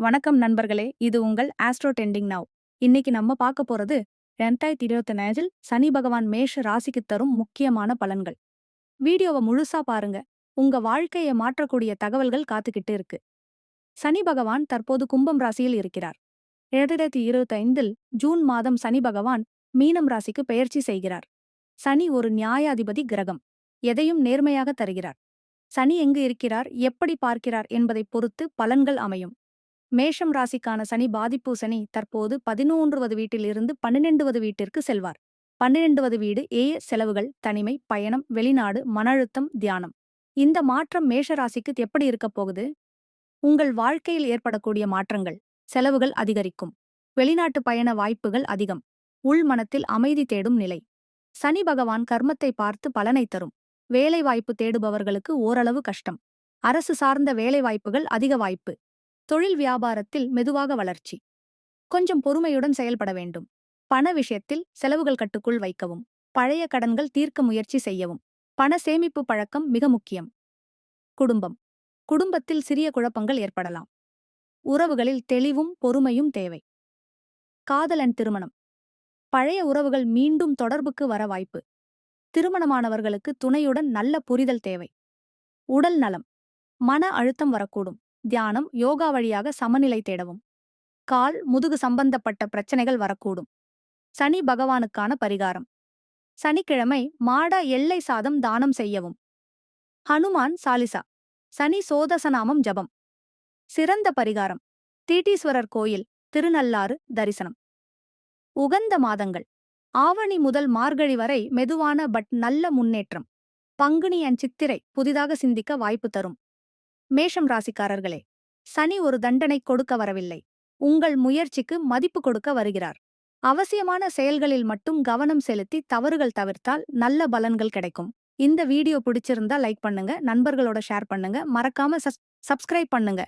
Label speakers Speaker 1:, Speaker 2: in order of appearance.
Speaker 1: வணக்கம் நண்பர்களே இது உங்கள் ஆஸ்ட்ரோ டெண்டிங் நவ் இன்னைக்கு நம்ம பார்க்க போறது ரெண்டாயிரத்தி இருபத்தி அஞ்சில் சனி பகவான் மேஷ ராசிக்கு தரும் முக்கியமான பலன்கள். வீடியோவை முழுசா பாருங்க. உங்க வாழ்க்கையை மாற்றக்கூடிய தகவல்கள் காத்துக்கிட்டு இருக்கு. சனி பகவான் தற்போது கும்பம் ராசியில் இருக்கிறார். இரண்டாயிரத்தி இருபத்தி ஐந்தில் ஜூன் மாதம் சனி பகவான் மீனம் ராசிக்கு பெயர்ச்சி செய்கிறார். சனி ஒரு நியாயாதிபதி கிரகம். எதையும் நேர்மையாக தருகிறார். சனி எங்கு இருக்கிறார் எப்படி பார்க்கிறார் என்பதைப் பொறுத்து பலன்கள் அமையும். மேஷம் ராசிக்கான சனி பாதிப்பு சனி தற்போது பதினொன்றுவது வீட்டிலிருந்து பன்னிரெண்டுவது வீட்டிற்கு செல்வார். பன்னிரெண்டுவது வீடு ஏய செலவுகள் தனிமை பயணம் வெளிநாடு மன அழுத்தம் தியானம். இந்த மாற்றம் மேஷ ராசிக்கு எப்படி இருக்கப் போகுது? உங்கள் வாழ்க்கையில் ஏற்படக்கூடிய மாற்றங்கள் செலவுகள் அதிகரிக்கும். வெளிநாட்டு பயண வாய்ப்புகள் அதிகம். உள் மனத்தில் அமைதி தேடும் நிலை. சனி பகவான் கர்மத்தை பார்த்து பலனை தரும். வேலைவாய்ப்பு தேடுபவர்களுக்கு ஓரளவு கஷ்டம். அரசு சார்ந்த வேலைவாய்ப்புகள் அதிக வாய்ப்பு. தொழில் வியாபாரத்தில் மெதுவாக வளர்ச்சி. கொஞ்சம் பொறுமையுடன் செயல்பட வேண்டும். பண விஷயத்தில் செலவுகள் கட்டுக்குள் வைக்கவும். பழைய கடன்கள் தீர்க்க முயற்சி செய்யவும். பண சேமிப்பு பழக்கம் மிக முக்கியம். குடும்பம். குடும்பத்தில் சிறிய குழப்பங்கள் ஏற்படலாம். உறவுகளில் தெளிவும் பொறுமையும் தேவை. காதலன் திருமணம். பழைய உறவுகள் மீண்டும் தொடர்புக்கு வர வாய்ப்பு. திருமணமானவர்களுக்கு துணையுடன் நல்ல புரிதல் தேவை. உடல் நலம். மன அழுத்தம் வரக்கூடும். தியானம் யோகா வழியாக சமநிலை தேடவும். கால் முதுகு சம்பந்தப்பட்ட பிரச்சனைகள் வரக்கூடும். சனி பகவானுக்கான பரிகாரம். சனிக்கிழமை மாட எல்லை சாதம் தானம் செய்யவும். ஹனுமான் சாலிசா. சனி சோதசநாமம் ஜபம். சிறந்த பரிகாரம். தீட்டீஸ்வரர் கோயில் திருநள்ளாறு தரிசனம். உகந்த மாதங்கள். ஆவணி முதல் மார்கழி வரை மெதுவான பட் நல்ல முன்னேற்றம். பங்குனி அன் சித்திரை புதிதாக சிந்திக்க வாய்ப்பு தரும். மேஷம் ராசிக்காரர்களே சனி ஒரு தண்டனை கொடுக்க வரவில்லை. உங்கள் முயற்சிக்கு மதிப்பு கொடுக்க வருகிறார். அவசியமான செயல்களில் மட்டும் கவனம் செலுத்தி தவறுகள் தவிர்த்தால் நல்ல பலன்கள் கிடைக்கும். இந்த வீடியோ பிடிச்சிருந்தா லைக் பண்ணுங்க நண்பர்களோட ஷேர் பண்ணுங்க மறக்காம சப்ஸ்கிரைப் பண்ணுங்க.